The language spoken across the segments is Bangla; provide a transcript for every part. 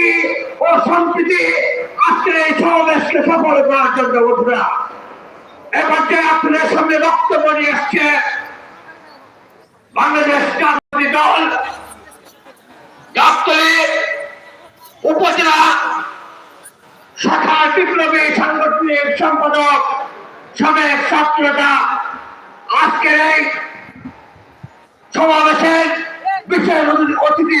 শান্তি ও সম্প্রীতি আজকের এই সমাবেশকে সফল করার জন্য বন্ধুরা, এবার যে আপনাদের সামনে বক্তব্য নিয়ে এসছে, বাংলাদেশ জাতীয় দল, গাবতলী উপজেলা শাখা বিপ্লবী সাংগঠনিক সম্পাদক সাবেক ছাত্রতা আজকের এই সমাবেশের বিশেষ অতিথি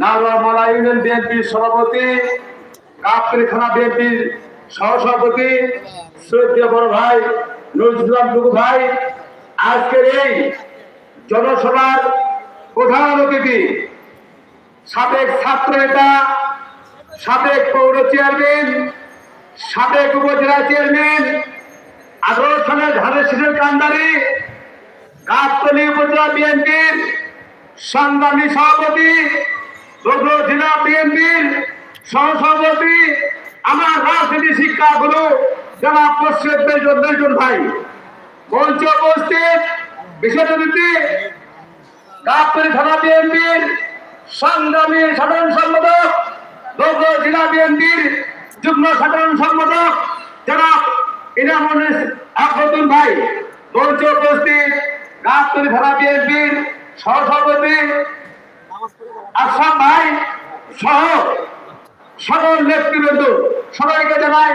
নাওয়ালা ইউনিয়ন বিএনপির সভাপতি থানা বিএনপির সহসভাপতি শ্রদ্ধেয় বড় ভাই নজরুল ইসলাম টুকু ভাই। আজকের এই জনসভার প্রধান অতিথি, সাবেক ছাত্র নেতা, সাবেক পৌর চেয়ারম্যান, সাবেক উপজেলা চেয়ারম্যান আঠারো সালের ধানের শীষের কান্দারি গাবতলী উপজেলা বিএনপির সংগ্রামী সভাপতি রৌদ্র জেলা বিএনপির সহসভাপতি, আমার রাজনীতি শিক্ষা গুরু যারা প্রশ্নের বেজন ভাই। মঞ্চ উপস্থিত বিশেষ অতিথি, গাবতলী থানা বিএনপির সংগ্রামী সাধারণ সম্পাদক রৌদ্র জেলা বিএনপির যুগ্ম সাধারণ সম্পাদক যারা ইনামুল আকবরুদ্দিন ভাই। মঞ্চ উপস্থিত গাবতলী থানা বিএনপির সহসভাপতি আসাম ভাই সহ সকল নেতৃবৃন্দ সবাইকে জানাই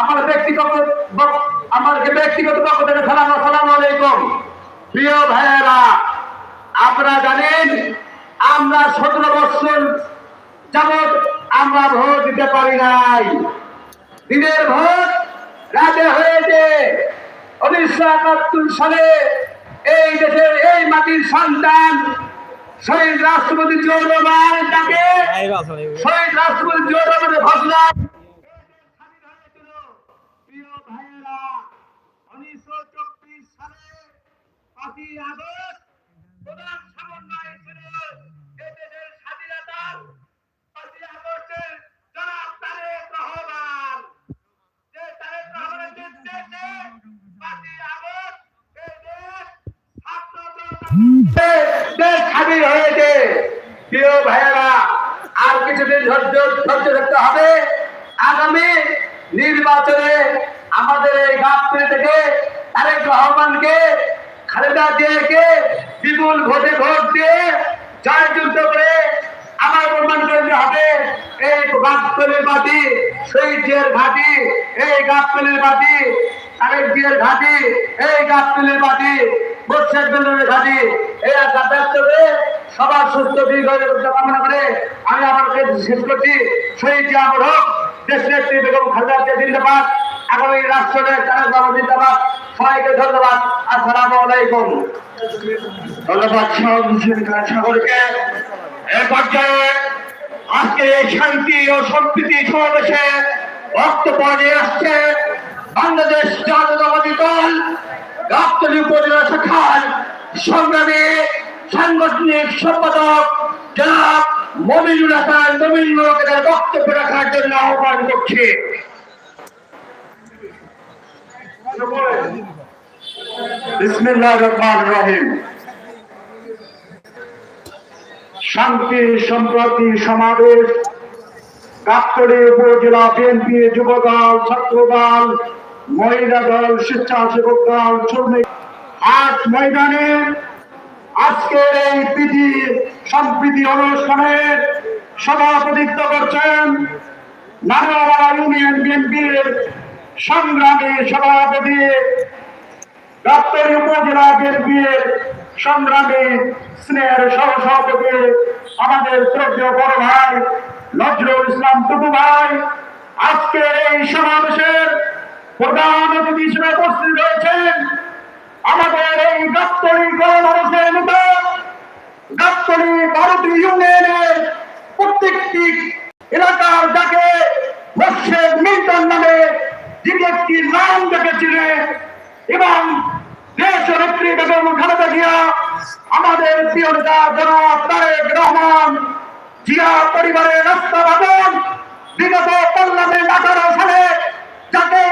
আমার ব্যক্তিগত আমার ব্যক্তিগত পক্ষ থেকে সালাম, আসসালামু আলাইকুম। প্রিয় ভাইয়েরা, আপনারা জানেন আমরা সতেরো বছর যাবৎ আমরা ভোট দিতে পারি নাই। দিনের ভোট রাতে হয়েছে। উনিশশো একাত্তর সালে এই দেশের এই মাটির সন্তান শহীদ রাষ্ট্রপতি জিয়াউর রহমান তাকে শহীদ রাষ্ট্রপতি জিয়াউর রহমানের উনিশশো চব্বিশ সালে পাঁচই আগস্ট প্রধান সমন্বয় ছিল এদেশের স্বাধীনতার পাঁচই আগস্টের জনাব তারেক রহমান যে তারেক রহমানের নির্দেশে পাঁচই আগস্ট এই দেশ ছাত্র জনতা দেশ স্বাধীন হয়েছে। প্রিয় ভাইয়েরা, আর কিছুদিন ধৈর্য ধৈর্য ধরতে হবে। আগামী নির্বাচনে আমাদের এই গাছতলি থেকে তারেক রহমানকে, খালেদা জিয়াকে বিপুল ভোটে ভোট দিয়ে জয়যুক্ত করে আমার প্রমাণ করতে হবে। এই গাছতলির মাটি, শহীদ জিয়ার ঘাটি এই গাছতলির মাটি, তারেক জিয়ার ঘাটি এই গাছতলির মাটি। সবার সুস্থ কামনা করে আমি আমার কাছে শেষ করছি। শহীদ জিয়া আমার হোক, দেশ নেত্রী বেগম খালেদা জিন্দাবাদ। আগামী রাষ্ট্রের তারেক রহমান জিন্দাবাদ। সবাইকে ধন্যবাদ। আসসালামু আলাইকুম। ধন্যবাদ হোসেন খান সাগরকে এ পর্যায়ে আজকে এই শান্তি ও সম্প্রীতি সমাবেশে বক্তব্য নিয়ে আসছে বাংলাদেশ জাতীয়তাবাদী দল গাবতলী উপজেলা শাখার সংগ্রামী সাংগঠনিক সম্পাদক জনাব মমিনুল হাসান মমিন লোকেদের বক্তব্য রাখার জন্য আহ্বান করছি। শান্তি, সম্প্রতি, সমাবেশ গাবতলী উপজেলা বিএনপি যুব দল ছাত্র দল মহিলা দল স্বেচ্ছাসেবক দল শ্রমিক আজ ময়দানে আজকের এই প্রীতি সম্প্রীতি অনুষ্ঠানের সভাপতিত্ব করছেন নারায়ণা ইউনিয়ন বিএনপির সংগ্রামী সভাপতি গাবতলী উপজেলা বিএনপির সংগ্রামী স্নেহের সহসভাপতি আমাদের শ্রদ্ধেয় বড় ভাই নজরুল ইসলাম টুটু ভাই। আজকের এই সমাবেশের প্রধান অতিথি হিসেবে উপস্থিত রয়েছেন আমাদের এই গাবতলি গ্রাম মানুষের নেতা ভারতীয় ইউনিয়নের প্রত্যেকটি এলাকার যাকে মোর্শেদ মিল্টন নামে যিনি একটি নাম দেখেছিলেন এবং দেশনেত্রী বেগম খালেদা জিয়া, আমাদের প্রিয় নেতা জনাব তারেক রহমান জিয়া পরিবারের রাস্তা বাদন বিগত পার্লামেন্ট আঠারো সালে যাকে